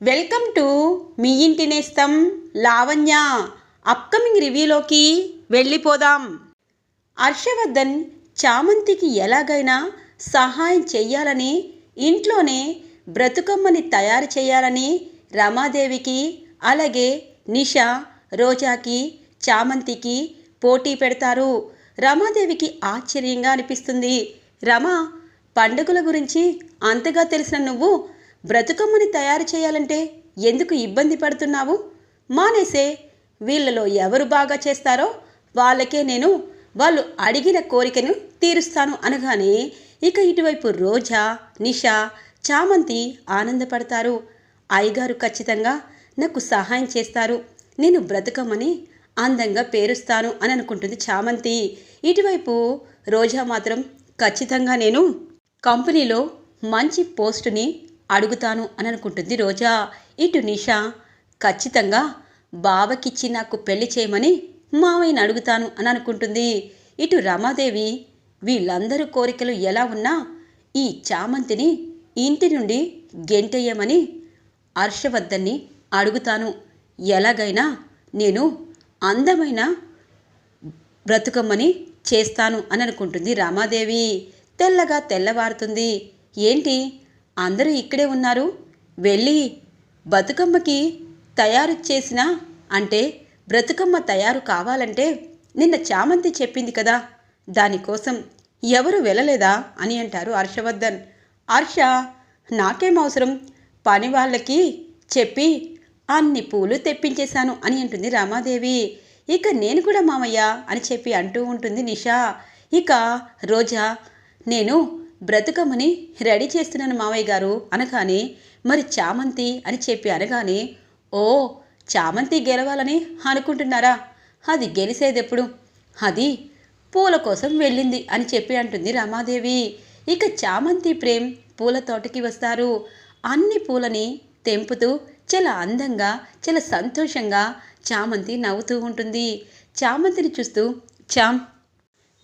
Welcome to me ఇంటి నేస్తం Lavanya. Upcoming రివ్యూలోకి వెళ్ళిపోదాం. హర్షవర్ధన్ చామంతికి ఎలాగైనా సహాయం చెయ్యాలని ఇంట్లోనే బ్రతుకమ్మని తయారు చేయాలని రమాదేవికి అలాగే నిషా రోజాకి చామంతికి పోటీ పెడతారు. రమాదేవికి ఆశ్చర్యంగా అనిపిస్తుంది. రమ పండుగల గురించి అంతగా తెలిసిన నువ్వు బ్రతుకమ్మని తయారు చేయాలంటే ఎందుకు ఇబ్బంది పడుతున్నావు? మానేసే. వీళ్ళలో ఎవరు బాగా చేస్తారో వాళ్ళకే నేను వాళ్ళు అడిగిన కోరికను తీరుస్తాను అనగానే ఇక ఇటువైపు రోజా నిషా చామంతి ఆనందపడతారు. అయ్యగారు ఖచ్చితంగా నాకు సహాయం చేస్తారు. నేను బ్రతకమని అందంగా పేరుస్తాను అని అనుకుంటుంది చామంతి. ఇటువైపు రోజా మాత్రం ఖచ్చితంగా నేను కంపెనీలో మంచి పోస్టుని అడుగుతాను అని అనుకుంటుంది రోజా. ఇటు నిషా ఖచ్చితంగా బావకిచ్చి నాకు పెళ్ళి చేయమని మావయ్యని అడుగుతాను అని అనుకుంటుంది ఇటు రమాదేవి వీళ్ళందరూ కోరికలు ఎలా ఉన్నా ఈ చామంతిని ఇంటి నుండి గెంటేయమని హర్షవర్ధన్ని అడుగుతాను. ఎలాగైనా నేను అందమైన బ్రతుకమ్మని చేస్తాను అని అనుకుంటుంది రామాదేవి. తెల్లగా తెల్లవారుతుంది. ఏంటి? అందరూ ఇక్కడే ఉన్నారు. వెళ్ళి బతుకమ్మకి తయారు చేసిన అంటే బ్రతుకమ్మ తయారు కావాలంటే నిన్న చామంతి చెప్పింది కదా. దానికోసం ఎవరు వెళ్ళలేదా అని అంటారు హర్షవర్ధన్. హర్ష నాకేం అవసరం? పని వాళ్ళకి చెప్పి అన్ని పూలు తెప్పించేశాను అని అంటుంది రామాదేవి. ఇక నేను కూడా మామయ్య అని చెప్పి అంటూ ఉంటుంది నిషా. ఇక రోజా నేను బ్రతుకమ్మని రెడీ చేస్తున్నాను మావయ్య గారు అనగానే మరి చామంతి అని చెప్పి అనగానే ఓ చామంతి గెలవాలని అనుకుంటున్నారా? అది గెలిసేదెప్పుడు? అది పూల కోసం వెళ్ళింది అని చెప్పి అంటుంది రమాదేవి. ఇక చామంతి ప్రేమ్ పూల తోటకి వస్తారు. అన్ని పూలని తెంపుతూ చాలా అందంగా చాలా సంతోషంగా చామంతి నవ్వుతూ ఉంటుంది. చామంతిని చూస్తూ చామ్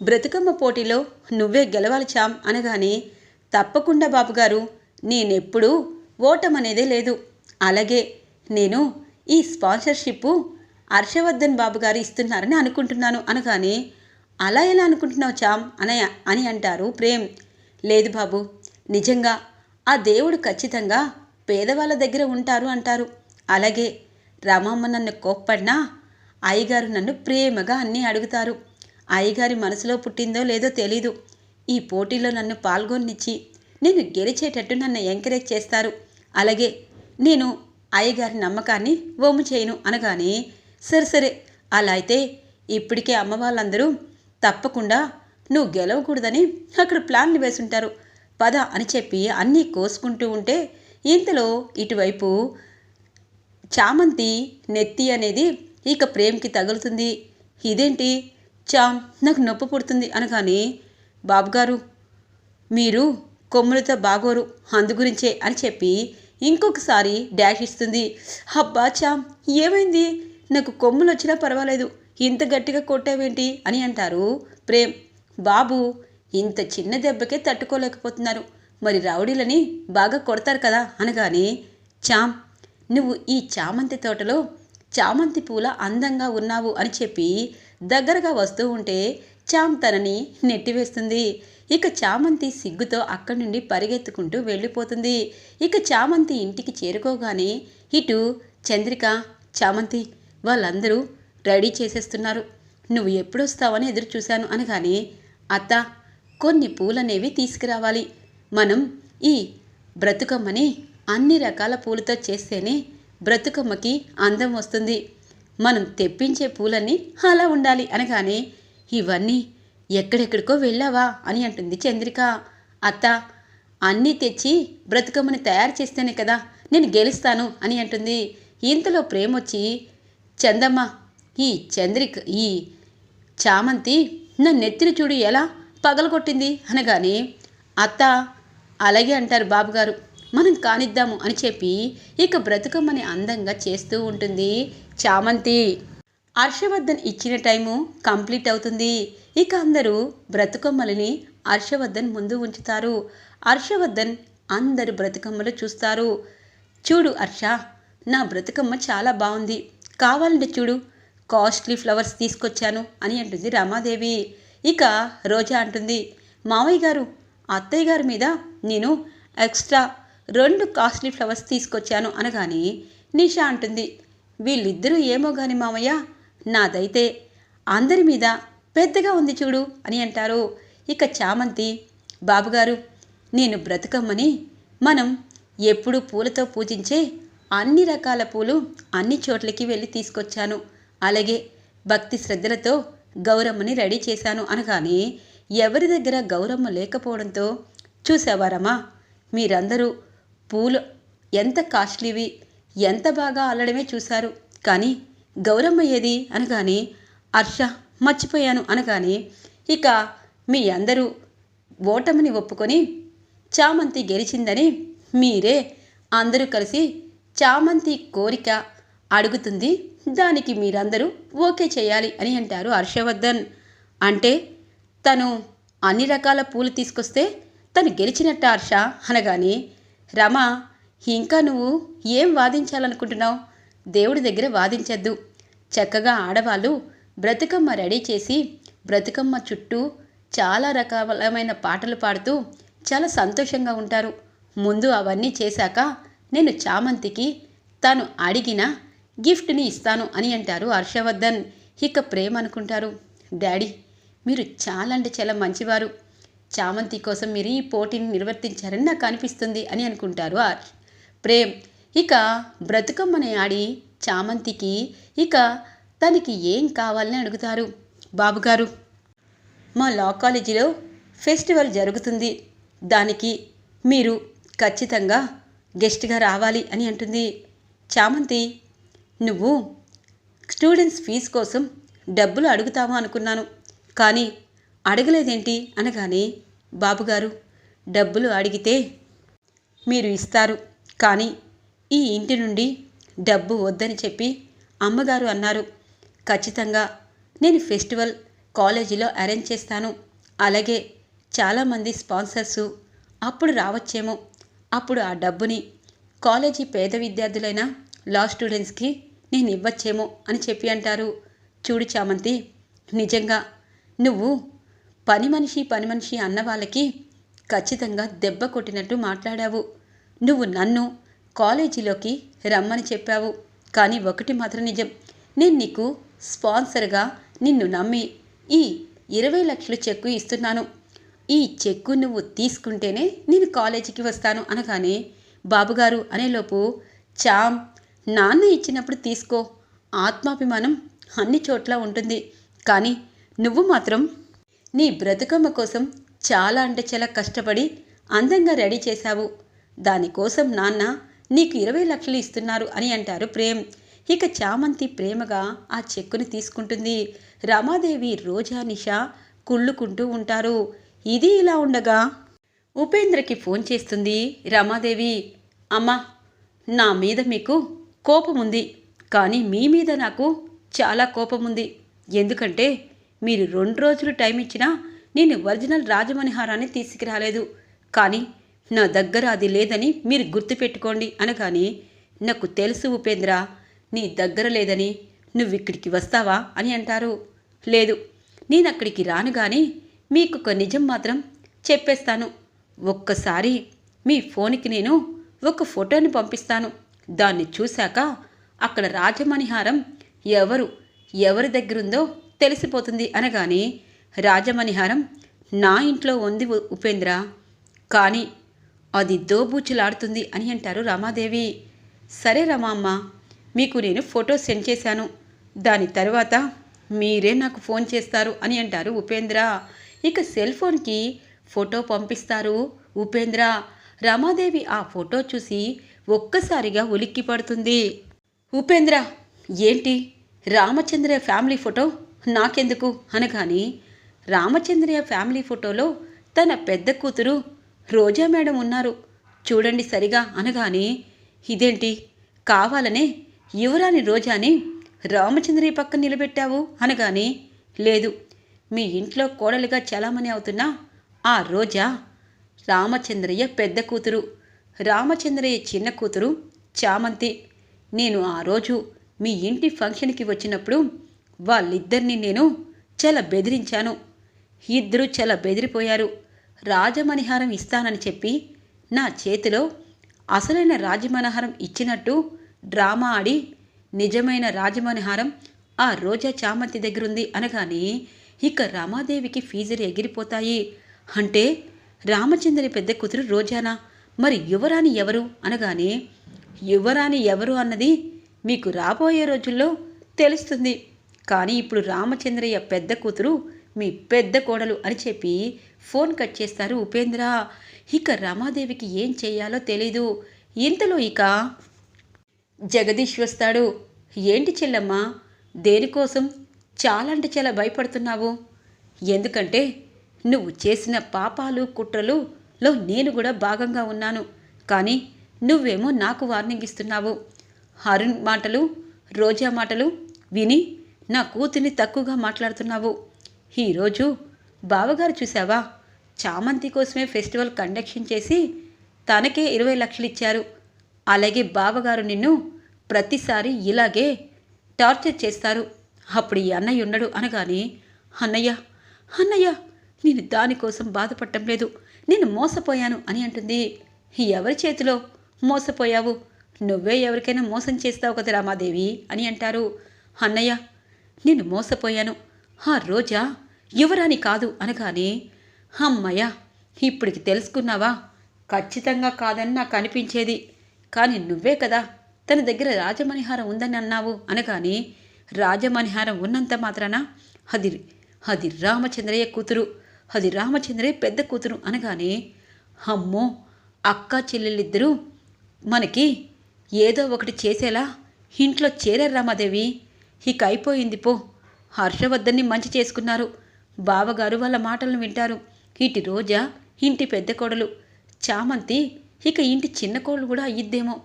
బ్రతుకమ్మ పోటీలో నువ్వే గెలవాలి చాం అనగానే తప్పకుండా బాబుగారు నేనెప్పుడూ ఓటమనేదే లేదు. అలాగే నేను ఈ స్పాన్సర్షిప్ హర్షవర్ధన్ బాబుగారు ఇస్తున్నారని అనుకుంటున్నాను అనగానే అలా ఎలా అనుకుంటున్నావు చామ్ అనయ అని అంటారు ప్రేమ్. లేదు బాబు నిజంగా ఆ దేవుడు ఖచ్చితంగా పేదవాళ్ళ దగ్గర ఉంటారు అంటారు. అలాగే రమమ్మ నన్ను కోప్పడినా అయ్యగారు నన్ను ప్రేమగా అన్నీ అడుగుతారు. అయ్యగారి మనసులో పుట్టిందో లేదో తెలీదు. ఈ పోటీలో నన్ను పాల్గొనిచ్చి నేను గెలిచేటట్టు నన్ను ఎంకరేజ్ చేస్తారు. అలాగే నేను అయ్యగారి నమ్మకాన్ని ఓము చేయను అనగానే సరే సరే అలా అయితే ఇప్పటికే అమ్మ వాళ్ళందరూ తప్పకుండా నువ్వు గెలవకూడదని అక్కడ ప్లాన్లు వేసుంటారు. పద అని చెప్పి అన్నీ కోసుకుంటూ ఉంటే ఇంతలో ఇటువైపు చామంతి నెత్తి అనేది ఇక ప్రేమ్కి తగులుతుంది. ఇదేంటి? చామ్ నాకు నొప్పి పుడుతుంది అనగానే బాబుగారు మీరు కొమ్ములతో బాగోరు అందుగురించే అని చెప్పి ఇంకొకసారి డాష్ ఇస్తుంది. అబ్బా చామ్ ఏమైంది? నాకు కొమ్ములు వచ్చినా పర్వాలేదు ఇంత గట్టిగా కొట్టావేంటి? అని అంటారు ప్రేమ్. బాబు ఇంత చిన్న దెబ్బకే తట్టుకోలేకపోతున్నారు మరి రౌడీలని బాగా కొడతారు కదా అనగానే చామ్ నువ్వు ఈ చామంతి తోటలో చామంతి పూల అందంగా ఉన్నావు అని చెప్పి దగ్గరగా వస్తూ ఉంటే చామ్ తనని నెట్టివేస్తుంది. ఇక చామంతి సిగ్గుతో అక్కడి నుండి పరిగెత్తుకుంటూ వెళ్ళిపోతుంది. ఇక చామంతి ఇంటికి చేరుకోగానే ఇటు చంద్రిక చామంతి వాళ్ళందరూ రెడీ చేసేస్తున్నారు. నువ్వు ఎప్పుడొస్తావని ఎదురు చూశాను అనగానే అత్త కొన్ని పూలనేవి తీసుకురావాలి. మనం ఈ బ్రతుకమ్మని అన్ని రకాల పూలతో చేస్తేనే బ్రతుకమ్మకి అందం వస్తుంది. మనం తెప్పించే పూలన్నీ అలా ఉండాలి అనగానే ఇవన్నీ ఎక్కడెక్కడికో వెళ్ళావా? అని అంటుంది చంద్రిక. అత్త అన్నీ తెచ్చి బ్రతుకమ్మని తయారు చేస్తేనే కదా నేను గెలుస్తాను అని అంటుంది. ఇంతలో ప్రేమొచ్చి చందమ్మ ఈ చంద్రిక ఈ చామంతి నా నెత్తిని చూడు ఎలా పగలగొట్టింది అనగానే అత్త అలాగే అంటారు బాబుగారు. మనం కానిద్దాము అని చెప్పి ఇక బ్రతుకమ్మని అందంగా చేస్తూ ఉంటుంది చామంతి. హర్షవర్ధన్ ఇచ్చిన టైము కంప్లీట్ అవుతుంది. ఇక అందరూ బ్రతుకమ్మలని హర్షవర్ధన్ ముందు ఉంచుతారు. హర్షవర్ధన్ అందరు బ్రతుకమ్మలు చూస్తారు. చూడు హర్ష నా బ్రతుకమ్మ చాలా బాగుంది. కావాలంటే చూడు కాస్ట్లీ ఫ్లవర్స్ తీసుకొచ్చాను అని అంటుంది రమాదేవి. ఇక రోజా అంటుంది మావయ్య గారు అత్తయ్య గారి మీద నేను ఎక్స్ట్రా రెండు కాస్ట్లీ ఫ్లవర్స్ తీసుకొచ్చాను అనగాని నిషా అంటుంది వీళ్ళిద్దరూ ఏమో గాని మామయ్య నాదైతే అందరి మీద పెద్దగా ఉంది చూడు అని అంటారు. ఇక చామంతి బాబుగారు నేను బ్రతకమ్మని మనం ఎప్పుడు పూలతో పూజించే అన్ని రకాల పూలు అన్ని చోట్లకి వెళ్ళి తీసుకొచ్చాను. అలాగే భక్తి శ్రద్ధలతో గౌరమ్మని రెడీ చేశాను అనగానే ఎవరి దగ్గర గౌరమ్మ లేకపోవడంతో చూసేవారమ్మా మీరందరూ పూలు ఎంత కాస్ట్లీవి ఎంత బాగా అల్లడమే చూశారు. కానీ గౌరమ్మ ఏది అనగానే హర్ష మర్చిపోయాను అనగానే ఇక మీ అందరూ ఓటమిని ఒప్పుకొని చామంతి గెలిచిందని మీరే అందరూ కలిసి చామంతి కోరిక అడుగుతుంది. దానికి మీరందరూ ఓకే చేయాలి అని అంటారు హర్షవర్ధన్. అంటే తను అన్ని రకాల పూలు తీసుకొస్తే తను గెలిచినట్ట హర్ష అనగానే రమ ఇంకా నువ్వు ఏం వాదించాలనుకుంటున్నావు? దేవుడి దగ్గర వాదించద్దు. చక్కగా ఆడవాళ్ళు బ్రతుకమ్మ రెడీ చేసి బ్రతుకమ్మ చుట్టూ చాలా రకాలమైన పాటలు పాడుతూ చాలా సంతోషంగా ఉంటారు. ముందు అవన్నీ చేశాక నేను చామంతికి తను అడిగిన గిఫ్ట్ని ఇస్తాను అని అంటారు హర్షవర్ధన్. ఇక ప్రేమ అనుకుంటారు. డాడీ మీరు చాలా అంటే చాలా మంచివారు. చామంతి కోసం మీరు ఈ పోటీని నిర్వర్తించారని నాకు అనిపిస్తుంది అని అనుకుంటారు ఆర్. ప్రేమ్. ఇక బ్రతుకమ్మని ఆడి చామంతికి ఇక తనకి ఏం కావాలని అడుగుతారు. బాబుగారు మా లా కాలేజీలో ఫెస్టివల్ జరుగుతుంది. దానికి మీరు ఖచ్చితంగా గెస్ట్గా రావాలి అని అంటుంది. చామంతి నువ్వు స్టూడెంట్స్ ఫీజు కోసం డబ్బులు అడుగుతావా అనుకున్నాను. కానీ అడగలేదేంటి అనగానే బాబుగారు డబ్బులు అడిగితే మీరు ఇస్తారు. కానీ ఈ ఇంటి నుండి డబ్బు వద్దని చెప్పి అమ్మగారు అన్నారు. ఖచ్చితంగా నేను ఫెస్టివల్ కాలేజీలో అరేంజ్ చేస్తాను. అలాగే చాలామంది స్పాన్సర్సు అప్పుడు రావచ్చేమో. అప్పుడు ఆ డబ్బుని కాలేజీ పేద విద్యార్థులైన లా స్టూడెంట్స్కి నేను ఇవ్వచ్చేమో అని చెప్పి అంటారు. చూడు చామంతి నిజంగా నువ్వు పని మనిషి పని మనిషి అన్న వాళ్ళకి ఖచ్చితంగా దెబ్బ కొట్టినట్టు మాట్లాడావు. నువ్వు నన్ను కాలేజీలోకి రమ్మని చెప్పావు. కానీ ఒకటి మాత్రం నిజం. నేను నీకు స్పాన్సర్గా నిన్ను నమ్మి ఈ ఇరవై లక్షల చెక్కు ఇస్తున్నాను. ఈ చెక్కు నువ్వు తీసుకుంటేనే నేను కాలేజీకి వస్తాను అనగానే బాబుగారు అనేలోపు చామ్ నాన్న ఇచ్చినప్పుడు తీసుకో. ఆత్మాభిమానం అన్ని చోట్ల ఉంటుంది. కానీ నువ్వు మాత్రం నీ బ్రతుకమ్మ కోసం చాలా అంటే చాలా కష్టపడి అందంగా రెడీ చేశావు. దానికోసం నాన్న నీకు ఇరవై లక్షలు ఇస్తున్నారు అని అంటారు ప్రేమ్. ఇక చామంతి ప్రేమగా ఆ చెక్కుని తీసుకుంటుంది. రమాదేవి రోజా నిషా కుళ్ళుకుంటూ ఉంటారు. ఇది ఇలా ఉండగా ఉపేంద్రకి ఫోన్ చేస్తుంది రమాదేవి. అమ్మా నా మీద మీకు కోపం ఉంది కానీ మీ మీద నాకు చాలా కోపం ఉంది ఎందుకంటే మీరు రెండు రోజులు టైం ఇచ్చినా నేను ఒరిజినల్ రాజమణిహారాన్ని తీసుకురాలేదు. కానీ నా దగ్గర అది లేదని మీరు గుర్తుపెట్టుకోండి అనగానే నాకు తెలుసు ఉపేంద్ర నీ దగ్గర లేదని నువ్వు ఇక్కడికి వస్తావా అని అంటారు. లేదు నేను అక్కడికి రాను కానీ మీకు ఒక నిజం మాత్రం చెప్పేస్తాను. ఒక్కసారి మీ ఫోన్కి నేను ఒక ఫోటోని పంపిస్తాను. దాన్ని చూశాక అక్కడ రాజమణిహారం ఎవరు ఎవరి దగ్గరుందో తెలిసిపోతుంది అనగానే రాజమణిహారం నా ఇంట్లో ఉంది ఉపేంద్ర కానీ అది దోబూచులాడుతుంది అని అంటారు రమాదేవి. సరే రమామ్మ మీకు నేను ఫోటో సెండ్ చేశాను. దాని తర్వాత మీరే నాకు ఫోన్ చేస్తారు అని అంటారు ఉపేంద్ర. ఇక సెల్ ఫోన్కి ఫోటో పంపిస్తారు ఉపేంద్ర. రమాదేవి ఆ ఫోటో చూసి ఒక్కసారిగా ఉలిక్కి పడుతుంది ఉపేంద్ర ఏంటి? Ramachandra family photo? నాకెందుకు అనగాని రామచంద్రయ్య ఫ్యామిలీ ఫోటోలో తన పెద్ద కూతురు రోజా మేడం ఉన్నారు. చూడండి సరిగా అనగానే ఇదేంటి? కావాలనే యువరాని రోజాని రామచంద్రయ్య పక్కన నిలబెట్టావు అనగానే లేదు మీ ఇంట్లో కోడలుగా చలామణి అవుతున్న ఆ రోజా రామచంద్రయ్య పెద్ద కూతురు. రామచంద్రయ్య చిన్న కూతురు చామంతి. నేను ఆ రోజు మీ ఇంటి ఫంక్షన్కి వచ్చినప్పుడు వాళ్ళిద్దరిని నేను చాలా బెదిరించాను. ఇద్దరూ చాలా బెదిరిపోయారు. రాజమణిహారం ఇస్తానని చెప్పి నా చేతిలో అసలైన రాజమనహారం ఇచ్చినట్టు డ్రామా ఆడి నిజమైన రాజమనహారం ఆ రోజా చామంతి దగ్గరుంది అనగానే ఇక రామాదేవికి ఫీజులు ఎగిరిపోతాయి. అంటే రామచంద్రి పెద్ద కూతురు రోజానా? మరి యువరాణి ఎవరు? అనగానే యువరాణి ఎవరు అన్నది మీకు రాబోయే రోజుల్లో తెలుస్తుంది. కానీ ఇప్పుడు రామచంద్రయ్య పెద్ద కూతురు మీ పెద్ద కోడలు అని చెప్పి ఫోన్ కట్ చేస్తారు ఉపేంద్ర. ఇక రమాదేవికి ఏం చేయాలో తెలీదు. ఇంతలో ఇక జగదీష్ వస్తాడు. ఏంటి చెల్లమ్మ దేనికోసం చాలా అంటే చాలా భయపడుతున్నావు? ఎందుకంటే నువ్వు చేసిన పాపాలు కుట్రలులో నేను కూడా భాగంగా ఉన్నాను. కానీ నువ్వేమో నాకు వార్నింగ్ ఇస్తున్నావు. అరుణ్ మాటలు రోజా మాటలు విని నా కూతుర్ని తక్కువగా మాట్లాడుతున్నావు. ఈరోజు బావగారు చూసావా చామంతి కోసమే ఫెస్టివల్ కండక్షన్ చేసి తనకే ఇరవై లక్షలు ఇచ్చారు. అలాగే బావగారు నిన్ను ప్రతిసారి ఇలాగే టార్చర్ చేస్తారు. అప్పుడు ఈ అన్నయ్య ఉండడు అనగానే అన్నయ్య అన్నయ్య నేను దానికోసం బాధపడటం లేదు. నేను మోసపోయాను అని అంటుంది. ఎవరి చేతిలో మోసపోయావు? నువ్వే ఎవరికైనా మోసం చేస్తావు కదా రామాదేవి అని అంటారు. అన్నయ్య నేను మోసపోయాను. ఆ రోజా? యువరాని కాదు అనగానే అమ్మయ్య ఇప్పటికి తెలుసుకున్నావా? ఖచ్చితంగా కాదని నాకు అనిపించేది. కానీ నువ్వే కదా తన దగ్గర రాజమణిహారం ఉందని అన్నావు అనగానే రాజమణిహారం ఉన్నంత మాత్రాన అది అది రామచంద్రయ్య కూతురు అది రామచంద్రయ్య పెద్ద కూతురు అనగానే అమ్మో అక్క చెల్లెళ్ళిద్దరూ మనకి ఏదో ఒకటి చేసేలా ఇంట్లో చేరారు రామాదేవి. ఇక అయిపోయింది పో. హర్షవర్ధన్ని మంచి చేసుకున్నారు. బావగారు వాళ్ళ మాటలను వింటారు. ఇటు రోజా ఇంటి పెద్ద కోడలు. చామంతి ఇక ఇంటి చిన్న కోడలు కూడా అయ్యిద్దేమో.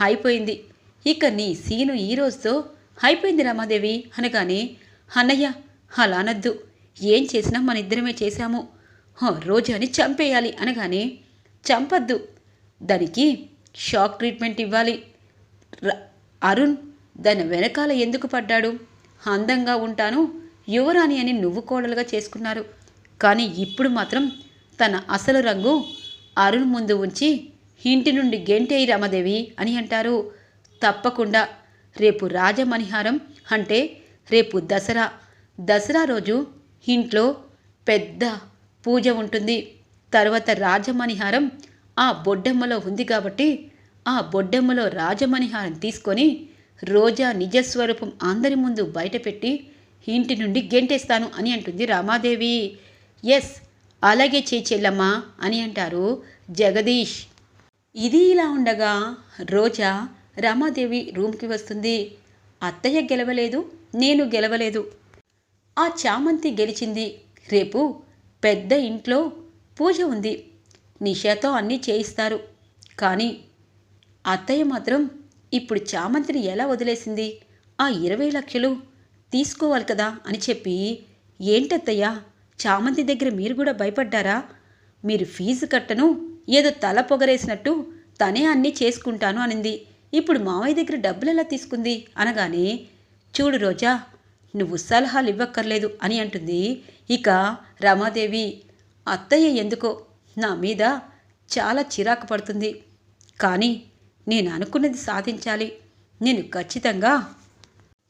అయిపోయింది. ఇక నీ సీను ఈ రోజుతో అయిపోయింది రమాదేవి అనగానే అన్నయ్య అలా అనద్దు. ఏం చేసినా మన ఇద్దరమే చేశాము. రోజాని చంపేయాలి అనగానే చంపద్దు. దానికి షాక్ ట్రీట్మెంట్ ఇవ్వాలి. అరుణ్ దాని వెనకాల ఎందుకు పడ్డాడు? అందంగా ఉంటాను యువరాణి అని నువ్వు కోడలుగా చేసుకున్నారు. కానీ ఇప్పుడు మాత్రం తన అసలు రంగు అరుణ్ ముందు ఉంచి ఇంటి నుండి గెంటేయి రమదేవి అని అంటారు. తప్పకుండా రేపు రాజమణిహారం అంటే రేపు దసరా. దసరా రోజు ఇంట్లో పెద్ద పూజ ఉంటుంది. తర్వాత రాజమణిహారం ఆ బొడ్డెమ్మలో ఉంది కాబట్టి ఆ బొడ్డెమ్మలో రాజమణిహారం తీసుకొని రోజా నిజస్వరూపం అందరి ముందు బయటపెట్టి ఇంటి నుండి గెంటేస్తాను అని అంటుంది రామాదేవి. ఎస్ అలాగే చేయి చెల్లమ్మా అని అంటారు జగదీష్. ఇది ఇలా ఉండగా రోజా రమాదేవి రూమ్కి వస్తుంది. అత్తయ్య గెలవలేదు నేను గెలవలేదు. ఆ చామంతి గెలిచింది. రేపు పెద్ద ఇంట్లో పూజ ఉంది. నిషాతో అన్నీ చేయిస్తారు. కానీ అత్తయ్య మాత్రం ఇప్పుడు చామంతిని ఎలా వదిలేసింది? ఆ ఇరవై లక్షలు తీసుకోవాలి కదా అని చెప్పి ఏంటత్తయ్యా చామంతి దగ్గర మీరు కూడా భయపడ్డారా? మీరు ఫీజు కట్టను ఏదో తల పొగరేసినట్టు తనే అన్నీ చేసుకుంటాను అనింది. ఇప్పుడు మావయ్య దగ్గర డబ్బులు ఎలా తీసుకుంది? అనగానే చూడు రోజా నువ్వు సలహాలు ఇవ్వక్కర్లేదు అని అంటుంది. ఇక రమాదేవి అత్తయ్య ఎందుకో నా మీద చాలా చిరాకు పడుతుంది. కానీ నేను అనుకున్నది సాధించాలి. నేను ఖచ్చితంగా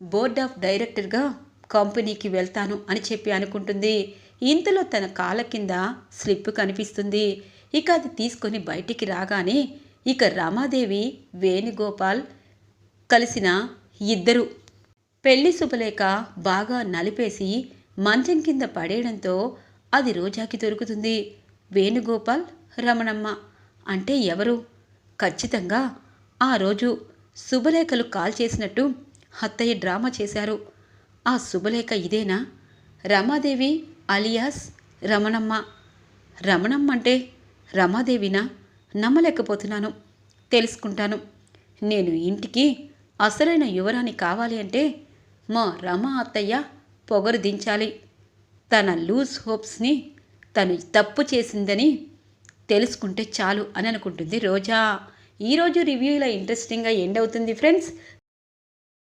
బోర్డ్ ఆఫ్ డైరెక్టర్గా కంపెనీకి వెళ్తాను అని చెప్పి అనుకుంటుంది. ఇంతలో తన కాళ్ళ కింద స్లిప్ కనిపిస్తుంది. ఇక అది తీసుకొని బయటికి రాగానే ఇక రమాదేవి వేణుగోపాల్ కలిసిన ఇద్దరు పెళ్ళి శుభలేఖ బాగా నలిపేసి మంచం కింద పడేయడంతో అది రోజాకి దొరుకుతుంది. వేణుగోపాల్ రమణమ్మ అంటే ఎవరు? ఖచ్చితంగా ఆ రోజు శుభలేఖలు కాల్ చేసినట్టు అత్తయ్య డ్రామా చేశారు. ఆ శుభలేఖ ఇదేనా? రమాదేవి అలియాస్ రమణమ్మ. రమణమ్మ అంటే రమాదేవినా? నమ్మలేకపోతున్నాను. తెలుసుకుంటాను. నేను ఇంటికి అసలైన యువరాణి కావాలి అంటే మా రమ అత్తయ్య పొగరు దించాలి. తన లూజ్ హోప్స్ని తను తప్పు చేసిందని తెలుసుకుంటే చాలు అని అనుకుంటుంది రోజా. ఈరోజు రివ్యూలో ఇంట్రెస్టింగ్గా ఎండ్ అవుతుంది ఫ్రెండ్స్